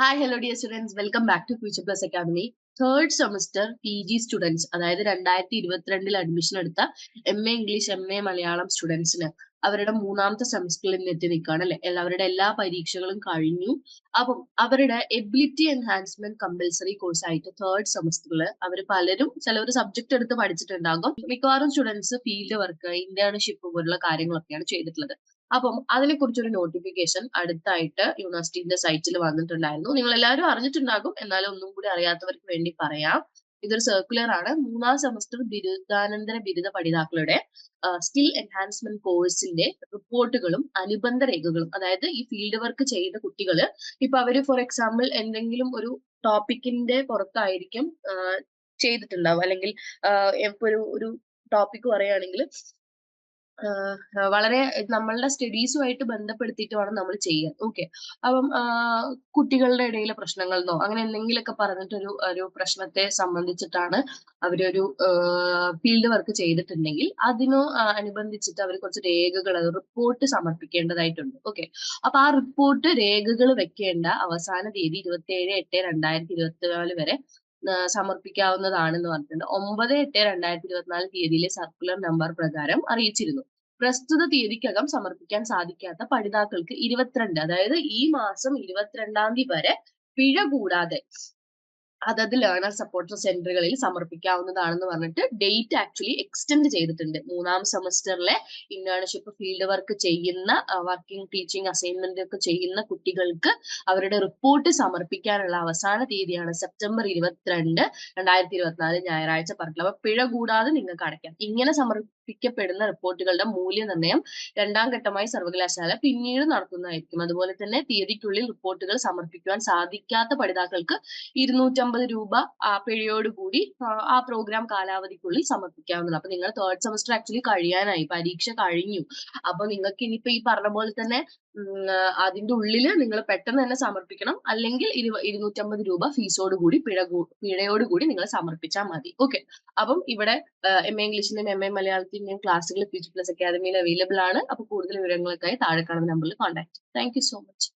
Hi hello dear students welcome back to future plus academy third semester P G students അതായത് രണ്ടായിരത്തി ഇരുപത്തിരണ്ടിൽ admission എടുത്ത M A English M A Malayalam സ്റ്റുഡൻസിന് അവരുടെ മൂന്നാമത്തെ സെമസ്റ്ററിൽ നിന്ന് എത്തി നിൽക്കുകയാണ് അല്ലെ? അവരുടെ എല്ലാ പരീക്ഷകളും കഴിഞ്ഞു. അപ്പം അവരുടെ എബിലിറ്റി എൻഹാൻസ്മെന്റ് കമ്പൽസറി കോഴ്സ് ആയിട്ട് തേർഡ് സെമസ്റ്ററിൽ അവർ പലരും ചിലവർ സബ്ജക്ട് എടുത്ത് പഠിച്ചിട്ടുണ്ടാകും. മിക്കവാറും സ്റ്റുഡൻസ് ഫീൽഡ് വർക്ക് ഇന്റേൺഷിപ്പ് പോലുള്ള കാര്യങ്ങളൊക്കെയാണ് ചെയ്തിട്ടുള്ളത്. അപ്പം അതിനെ കുറിച്ചൊരു നോട്ടിഫിക്കേഷൻ അടുത്തായിട്ട് യൂണിവേഴ്സിറ്റിന്റെ സൈറ്റിൽ വന്നിട്ടുണ്ടായിരുന്നു. നിങ്ങൾ എല്ലാവരും അറിഞ്ഞിട്ടുണ്ടാകും. എന്നാലും ഒന്നും കൂടി അറിയാത്തവർക്ക് വേണ്ടി പറയാം. ഇതൊരു സർക്കുലർ ആണ്. മൂന്നാം സെമസ്റ്റർ ബിരുദാനന്തര ബിരുദ പഠിതാക്കളുടെ സ്കിൽ എൻഹാൻസ്മെന്റ് കോഴ്സിന്റെ റിപ്പോർട്ടുകളും അനുബന്ധ രേഖകളും. അതായത് ഈ ഫീൽഡ് വർക്ക് ചെയ്ത കുട്ടികൾ ഇപ്പൊ അവർ ഫോർ എക്സാമ്പിൾ എന്തെങ്കിലും ഒരു ടോപ്പിക്കിന്റെ പുറത്തായിരിക്കും ചെയ്തിട്ടുണ്ടാവും. അല്ലെങ്കിൽ ഇപ്പൊ ഒരു ഒരു ടോപ്പിക് പറയുകയാണെങ്കിൽ വളരെ നമ്മളുടെ സ്റ്റഡീസുമായിട്ട് ബന്ധപ്പെടുത്തിയിട്ട് വേണം നമ്മൾ ചെയ്യാൻ ഓക്കെ. അപ്പം കുട്ടികളുടെ ഇടയിലെ പ്രശ്നങ്ങൾ എന്നോ അങ്ങനെ എന്തെങ്കിലുമൊക്കെ പറഞ്ഞിട്ടൊരു ഒരു പ്രശ്നത്തെ സംബന്ധിച്ചിട്ടാണ് അവരൊരു ഫീൽഡ് വർക്ക് ചെയ്തിട്ടുണ്ടെങ്കിൽ അതിനോ അനുബന്ധിച്ചിട്ട് അവർ കുറച്ച് രേഖകൾ റിപ്പോർട്ട് സമർപ്പിക്കേണ്ടതായിട്ടുണ്ട്. ഓക്കെ. അപ്പൊ ആ റിപ്പോർട്ട് രേഖകൾ വെക്കേണ്ട അവസാന തീയതി ഇരുപത്തി ഏഴ് എട്ട് രണ്ടായിരത്തി ഇരുപത്തിനാല് വരെ സമർപ്പിക്കാവുന്നതാണെന്ന് പറഞ്ഞിട്ടുണ്ട്. ഒമ്പത് എട്ട് രണ്ടായിരത്തി ഇരുപത്തിനാല് തീയതിയിലെ സർക്കുലർ നമ്പർ പ്രകാരം അറിയിച്ചിരുന്നു. പ്രസ്തുത തീയതിക്കകം സമർപ്പിക്കാൻ സാധിക്കാത്ത പഠിതാക്കൾക്ക് ഇരുപത്തിരണ്ട് അതായത് ഈ മാസം ഇരുപത്തിരണ്ടാം തീയതി വരെ പിഴ കൂടാതെ അതത് ലേണർ സപ്പോർട്ട് സെന്ററുകളിൽ സമർപ്പിക്കാവുന്നതാണെന്ന് പറഞ്ഞിട്ട് ഡേറ്റ് ആക്ച്വലി എക്സ്റ്റെൻഡ് ചെയ്തിട്ടുണ്ട്. മൂന്നാം സെമസ്റ്ററിലെ ഇന്റേൺഷിപ്പ് ഫീൽഡ് വർക്ക് ചെയ്യുന്ന വർക്കിംഗ് ടീച്ചിങ് അസൈൻമെന്റ് ഒക്കെ ചെയ്യുന്ന കുട്ടികൾക്ക് അവരുടെ റിപ്പോർട്ട് സമർപ്പിക്കാനുള്ള അവസാന തീയതിയാണ് സെപ്റ്റംബർ ഇരുപത്തിരണ്ട് രണ്ടായിരത്തി ഇരുപത്തിനാല് ഞായറാഴ്ച പറഞ്ഞിട്ടുള്ളത്. അപ്പൊ പിഴ കൂടാതെ നിങ്ങൾക്ക് അടയ്ക്കാം. ഇങ്ങനെ സമർപ്പിക്കപ്പെടുന്ന റിപ്പോർട്ടുകളുടെ മൂല്യനിർണയം രണ്ടാം ഘട്ടമായി സർവകലാശാല പിന്നീട് നടത്തുന്നതായിരിക്കും. അതുപോലെ തന്നെ തീയതിക്കുള്ളിൽ റിപ്പോർട്ടുകൾ സമർപ്പിക്കുവാൻ സാധിക്കാത്ത പഠിതാക്കൾക്ക് ഇരുന്നൂറ്റി അമ്പത് രൂപ പിഴയോടുകൂടി ആ പ്രോഗ്രാം കാലാവധിക്കുള്ളിൽ സമർപ്പിക്കാവുന്നതാണ്. അപ്പൊ നിങ്ങൾ തേർഡ് സെമസ്റ്റർ ആക്ച്വലി കഴിയാനായി പരീക്ഷ കഴിഞ്ഞു. അപ്പൊ നിങ്ങൾക്ക് ഇനിയിപ്പോ ഈ പറഞ്ഞ പോലെ തന്നെ അതിന്റെ ഉള്ളിൽ നിങ്ങൾ പെട്ടെന്ന് തന്നെ സമർപ്പിക്കണം. അല്ലെങ്കിൽ ഇരു ഇരുന്നൂറ്റമ്പത് രൂപ ഫീസോട് കൂടി പിഴ പിഴയോട് കൂടി നിങ്ങൾ സമർപ്പിച്ചാൽ മതി. ഓക്കെ അപ്പം ഇവിടെ എം എ ഇംഗ്ലീഷിന്റെയും എം എ മലയാളത്തിന്റെയും ക്ലാസ്സുകൾ ഫ്യൂച്ചർ പ്ലസ് അക്കാദമിയിൽ അവൈലബിൾ ആണ്. അപ്പൊ കൂടുതൽ വിവരങ്ങൾക്കായി താഴെ കാണുന്ന നമ്പറിൽ contact thank you so much